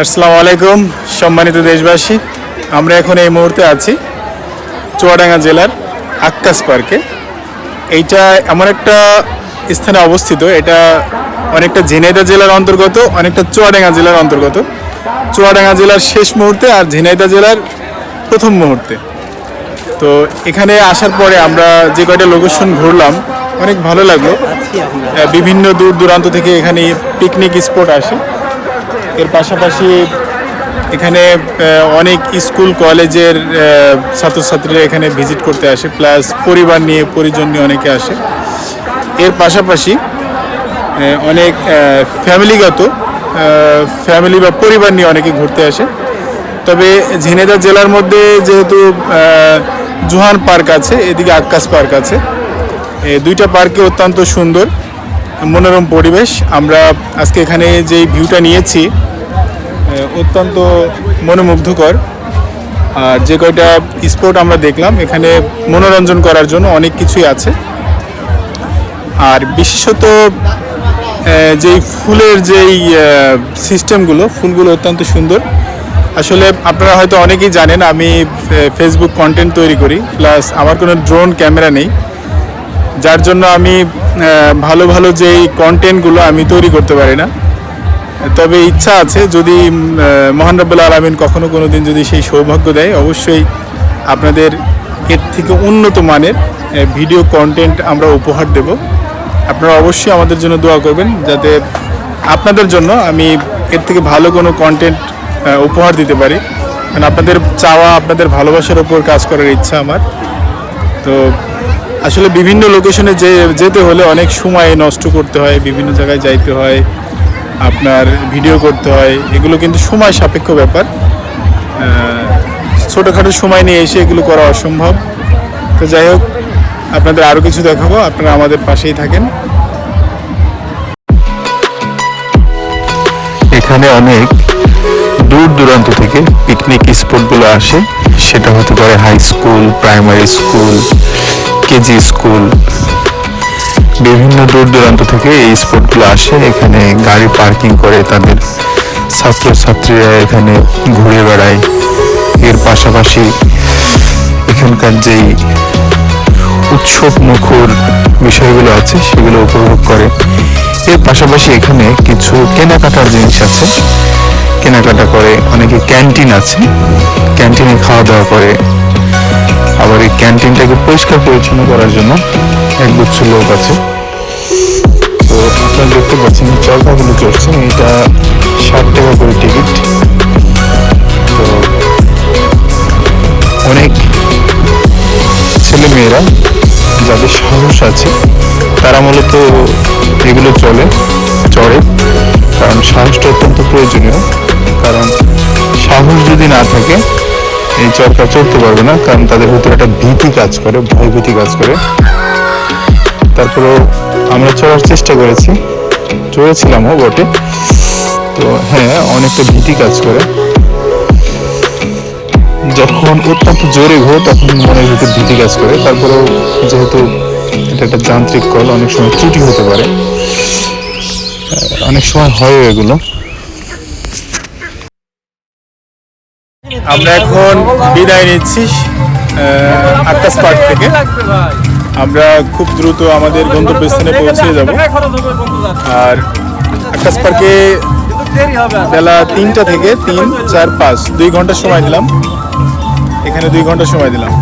আসসালামু আলাইকুম সম্মানিত দেশবাসী। আমরা এখন এই মুহূর্তে আছি চুয়াডাঙ্গা জেলার আক্কাস পার্কে। এইটা এমন একটা স্থানে অবস্থিত এটা অনেকটা ঝিনাইদা জেলার অন্তর্গত অনেকটা চুয়াডাঙ্গা জেলার অন্তর্গত। চুয়াডাঙ্গা জেলার শেষ মুহূর্তে আর ঝিনাইদা জেলার প্রথম মুহূর্তে। তো এখানে আসার পরে আমরা যে কয়টা লোকেশন ঘুরলাম অনেক ভালো লাগল। বিভিন্ন দূর দূরান্ত থেকে এখানে পিকনিক স্পট আসে। এর পাশাপাশি এখানে অনেক স্কুল, কলেজের ছাত্রছাত্রীরা এখানে ভিজিট করতে আসে, প্লাস পরিবার নিয়ে, পরিজন নিয়ে অনেকে আসে। এর পাশাপাশি অনেক ফ্যামিলিগত ফ্যামিলি বা পরিবার নিয়ে অনেকে ঘুরতে আসে। তবে ঝিনেদা জেলার মধ্যে যেহেতু জোহান পার্ক আছে, এদিকে আক্কাস পার্ক আছে। দুইটা পার্কে অত্যন্ত সুন্দর, মনোরম পরিবেশ। আমরা আজকে এখানে যেই ভিউটা নিয়েছি অত্যন্ত মনোমুগ্ধকর। আর যে কয়টা স্পট আমরা দেখলাম, এখানে মনোরঞ্জন করার জন্য অনেক কিছুই আছে। আর বিশেষত যেই ফুলের যেই সিস্টেমগুলো, ফুলগুলো অত্যন্ত সুন্দর। আসলে আপনারা হয়তো অনেকেই জানেন, আমি ফেসবুক কন্টেন্ট তৈরি করি প্লাস আমার কোনো ড্রোন ক্যামেরা নেই। যার জন্য আমি ভালো ভালো যেই কন্টেন্টগুলো আমি তৈরি করতে পারি না। তবে ইচ্ছা আছে যদি মহান রব্বুল আলমিন কখনো কোনো দিন যদি সেই সৌভাগ্য দেয়, অবশ্যই আপনাদের এর থেকে উন্নত মানের ভিডিও কন্টেন্ট আমরা উপহার দেব। আপনারা অবশ্যই আমাদের জন্য দোয়া করবেন যাতে আপনাদের জন্য আমি এর থেকে ভালো কোনো কন্টেন্ট উপহার দিতে পারি। কারণ আপনাদের চাওয়া, আপনাদের ভালোবাসার উপর কাজ করার ইচ্ছা আমার। তো আসলে বিভিন্ন লোকেশনে যে, যেতে হলে অনেক সময় নষ্ট করতে হয়, বিভিন্ন জায়গায় যাইতে হয়। আপনার ভিডিও করতে হয়, এগুলো কিন্তু সময় সাপেক্ষ ব্যাপার। ছোটোখাটো সময় নিয়ে এসে এগুলো করা অসম্ভব। তো যাই হোক, আপনাদের আরও কিছু দেখাবো, আপনারা আমাদের পাশেই থাকেন। এখানে অনেক দূর দূরান্ত থেকে পিকনিক স্পটগুলো আসে। সেটা হতে পারে high school primary school KG school বিভিন্ন দূর দূরান্ত থেকে এই স্পটগুলো আসে। এখানে গাড়ি পার্কিং করে তাদের ছাত্রছাত্রীরা এখানে ঘুরে বেড়ায়। এর পাশাপাশি এখানকার যেই উৎসব মুখর বিষয়গুলো আছে, সেগুলো উপভোগ করে। এর পাশাপাশি এখানে কিছু কেনাকাটার জিনিস আছে। কেনাকাটা করে অনেকে ক্যান্টিন আছে। ক্যান্টিনে খাওয়া দাওয়া করে। আবার এই ক্যান্টিনটাকে পরিষ্কার পরিচ্ছন্ন করার জন্য এক গুচ্ছ লোক আছে। তো আপনারা দেখতে পাচ্ছেন এই চরকাগুলো চলছে এটা ষাট টাকা করে টিকিট তো অনেক ছেলে মেয়েরা যাদের সাহস আছে, তারা মূলত এগুলো চলে, চড়ে। কারণ সাহসটা অত্যন্ত প্রয়োজনীয়। কারণ সাহস যদি না থাকে, এই চরকা চড়তে পারবে না, কারণ তাদের ভিতরে একটা ভীতি কাজ করে ভয় ভীতি কাজ করে। তারপরেও আমরা চড়ার চেষ্টা করেছি। চড়েছিলামও বটে। তো হ্যাঁ অনেকটা ভীতি কাজ করে। যখন অত্যন্ত জোরে ঘো তখন মনের ভিতর ভীতি কাজ করে। তারপরেও যেহেতু এটা একটা যান্ত্রিক কল, অনেক সময় ত্রুটি হতে পারে। অনেক সময় হয় এগুলো। আমরা এখন বিদায় নিচ্ছি আকাশ পার্ক থেকে। আমরা খুব দ্রুত আমাদের গন্তব্যস্থানে পৌঁছে যাব। আর আকাশ পার্কে বেলা তিনটা থেকে তিন, চার, পাঁচ, দুই ঘণ্টা সময় দিলাম। এখানে দুই ঘণ্টা সময় দিলাম।